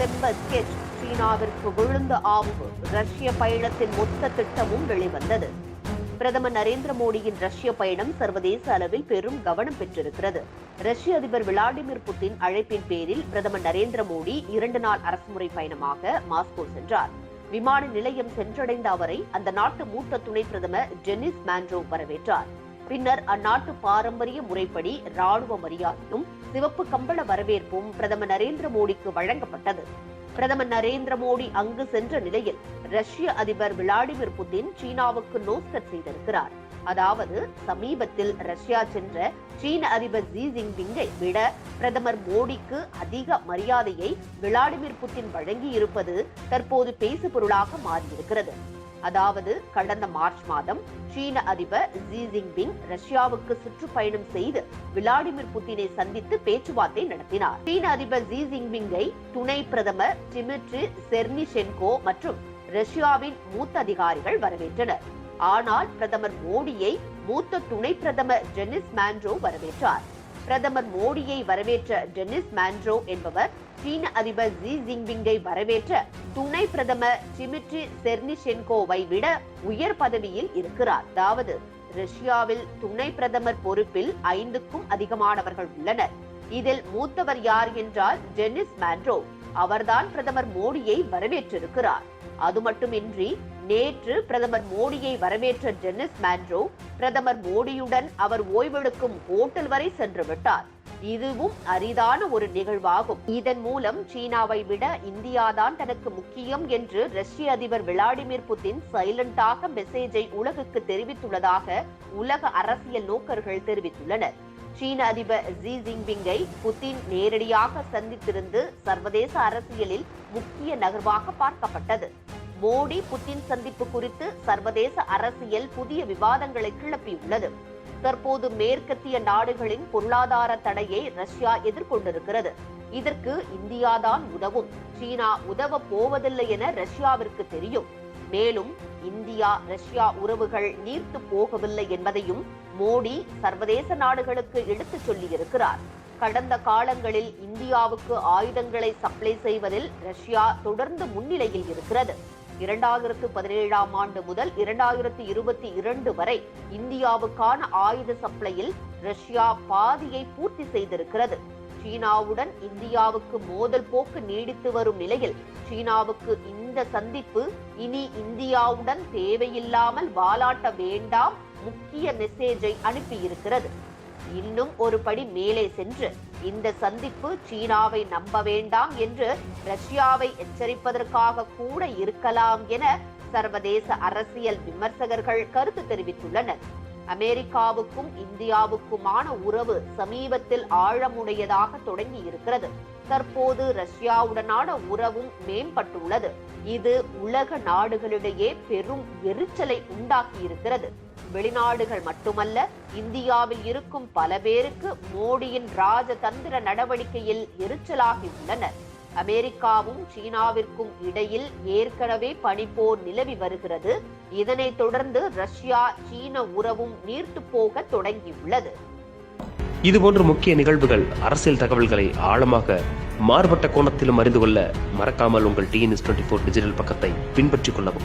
தெம்ப sketch சீனாவிற்கு விழுந்த ஆப்பு ரஷ்ய பயணத்தின் மொத்த திட்டமும் வெளிவந்தது. பிரதமர் நரேந்திர மோடியின் ரஷ்ய பயணம் சர்வதேச அளவில் பெரும் கவனம் பெற்றிருக்கிறது. ரஷ்ய அதிபர் விளாடிமிர் புட்டின் அழைப்பின் பேரில் பிரதமர் நரேந்திர மோடி இரண்டு நாள் அரசுமுறை பயணமாக மாஸ்கோ சென்றார். விமான நிலையம் சென்றடைந்த அவரை அந்த நாட்டு மூத்த துணை பிரதமர் டெனிஸ் மாண்ட்ரோ வரவேற்றார். பின்னர் அந்நாட்டு பாரம்பரிய முறைப்படி ராணுவ மரியாதையும் சிவப்பு கம்பள வரவேற்பும் பிரதமர் நரேந்திர மோடிக்கு வழங்கப்பட்டது. பிரதமர் நரேந்திர மோடி அங்கு சென்ற நிலையில் ரஷ்ய அதிபர் விளாடிமிர் புதின் சீனாவுக்கு நோஸ்கட் செய்திருக்கிறார். அதாவது சமீபத்தில் ரஷ்யா சென்ற சீன அதிபர் ஜி ஜின்பிங்கை விட பிரதமர் மோடிக்கு அதிக மரியாதையை விளாடிமிர் வழங்கி வழங்கியிருப்பது தற்போது பேசுபொருளாக மாறியிருக்கிறது. அதாவது கடந்த மார்ச் மாதம் சீன அதிபர் ஜி ஜின்பிங் ரஷ்யாவுக்கு சுற்றுப்பயணம் செய்து விளாடிமிர் புட்டினை சந்தித்து பேச்சுவார்த்தை நடத்தினார். சீன அதிபர் ஜி ஜின்பிங்கை துணை பிரதமர் டிமிட்ரி செர்னிஷென்கோ மற்றும் ரஷ்யாவின் மூத்த அதிகாரிகள் வரவேற்றனர். ஆனால் பிரதமர் மோடியை மூத்த துணை பிரதமர் ஜெனிஸ் மேண்ட்ரோ வரவேற்றார். பிரதமர் மோடியை வரவேற்ற டெனிஸ் மாண்ட்ரோ என்பவர் சீன அதிபர் ஜி ஜின்பிங்கை வரவேற்ற துணை பிரதமர் டிமிட்ரி செர்னிஷென்கோவை விட உயர் பதவியில் இருக்கிறார். அதாவது ரஷ்யாவில் துணை பிரதமர் பொறுப்பில் ஐந்துக்கும் அதிகமானவர்கள் உள்ளனர். இதில் மூத்தவர் யார் என்றால் டெனிஸ் மாண்ட்ரோ. அவர்தான் பிரதமர் மோடியை வரவேற்றிருக்கிறார். அது மட்டுமின்றி நேற்று பிரதமர் மோடியை வரவேற்ற டென்னிஸ் மேண்ட்ரோ பிரதமர் மோடியுடன் அவர் ஓய்வெடுக்கும் ஹோட்டல் வரை சென்று விட்டார். இதுவும் அரிதான ஒரு நிகழ்வாகும். இதன் மூலம் சீனாவை விட இந்தியாதான் தனக்கு முக்கியம் என்று ரஷ்ய அதிபர் விளாடிமிர் புதின் சைலண்டாக மெசேஜை உலகுக்கு தெரிவித்துள்ளதாக உலக அரசியல் நோக்கர்கள் தெரிவித்துள்ளனர். சீன அதிபர் ஜி ஜின்பிங்கை புதின் நேரடியாக சந்தித்திருந்து சர்வதேச அரசியலில் முக்கிய நகர்வாக பார்க்கப்பட்டது. மோடி புட்டின் சந்திப்பு குறித்து சர்வதேச அரசியல் புதிய விவாதங்களை கிளப்பியுள்ளது. தற்போது மேற்கத்திய நாடுகளின் பொருளாதார தடையை ரஷ்யா எதிர்கொண்டிருக்கிறது. இதற்கு இந்தியாதான் உதவும். சீனா உதவ போவதில்லை என ரஷ்யாவிற்கு தெரியும். மேலும் இந்தியா ரஷ்யா உறவுகள் நீர்த்து போகவில்லை என்பதையும் மோடி சர்வதேச நாடுகளுக்கு எடுத்துச் சொல்லியிருக்கிறார். கடந்த காலங்களில் இந்தியாவுக்கு ஆயுதங்களை சப்ளை செய்வதில் ரஷ்யா தொடர்ந்து முன்னிலையில் இருக்கிறது. இரண்டாயிரத்து பதினேழாம் ஆண்டு முதல் இரண்டாயிரத்து இருபத்தி இரண்டு வரை இந்தியாவுக்கான ஆயுத சப்ளையில் ரஷ்யா பாதியை பூர்த்தி செய்திருக்கிறது. சீனாவுடன் இந்தியாவுக்கு மோதல் போக்கு நீடித்து வரும் நிலையில் சீனாவுக்கு இந்த சந்திப்பு இனி இந்தியாவுடன் தேவையில்லாமல் வாலாட்ட வேண்டாம் முக்கிய மெசேஜை அனுப்பியிருக்கிறது. இன்னும் ஒரு படி மேலே சென்று இந்த சந்திப்பு சீனாவை நம்ப வேண்டாம் என்று ரஷ்யாவை எச்சரிப்பதற்காக கூட இருக்கலாம் என சர்வதேச அரசியல் விமர்சகர்கள் கருத்து தெரிவித்துள்ளனர். அமெரிக்காவுக்கும் இந்தியாவுக்குமான உறவு சமீபத்தில் ஆழமுடையதாக தொடங்கி இருக்கிறது தற்போது ரஷ்யாவுடனான உறவும் மேம்பட்டுள்ளது. இது உலக நாடுகளிடையே பெரும் எரிச்சலை உண்டாக்கி இருக்கிறது வெளிநாடுகள் மட்டுமல்ல இந்தியாவில் இருக்கும் பல பேருக்கு மோடியின் ராஜதந்திர நடவடிக்கையில் எரிச்சலாகி உள்ளனர். அமெரிக்காவும் சீனாவிற்கும் இடையில் ஏற்கனவே பனிப்போர் நிலவி வருகிறது. இதனைத் தொடர்ந்து ரஷ்யா சீன உறவும் நீர்த்து போக தொடங்கியுள்ளது. இதுபோன்ற முக்கிய நிகழ்வுகள் அரசியல் தகவல்களை ஆழமாக மாறுபட்ட கோணத்திலும் அறிந்து கொள்ள மறக்காமல் உங்கள் டிஎன்எஸ் டுவெண்ட்டி ஃபோர் டிஜிட்டல் பக்கத்தை பின்பற்றிக் கொள்ளவும்.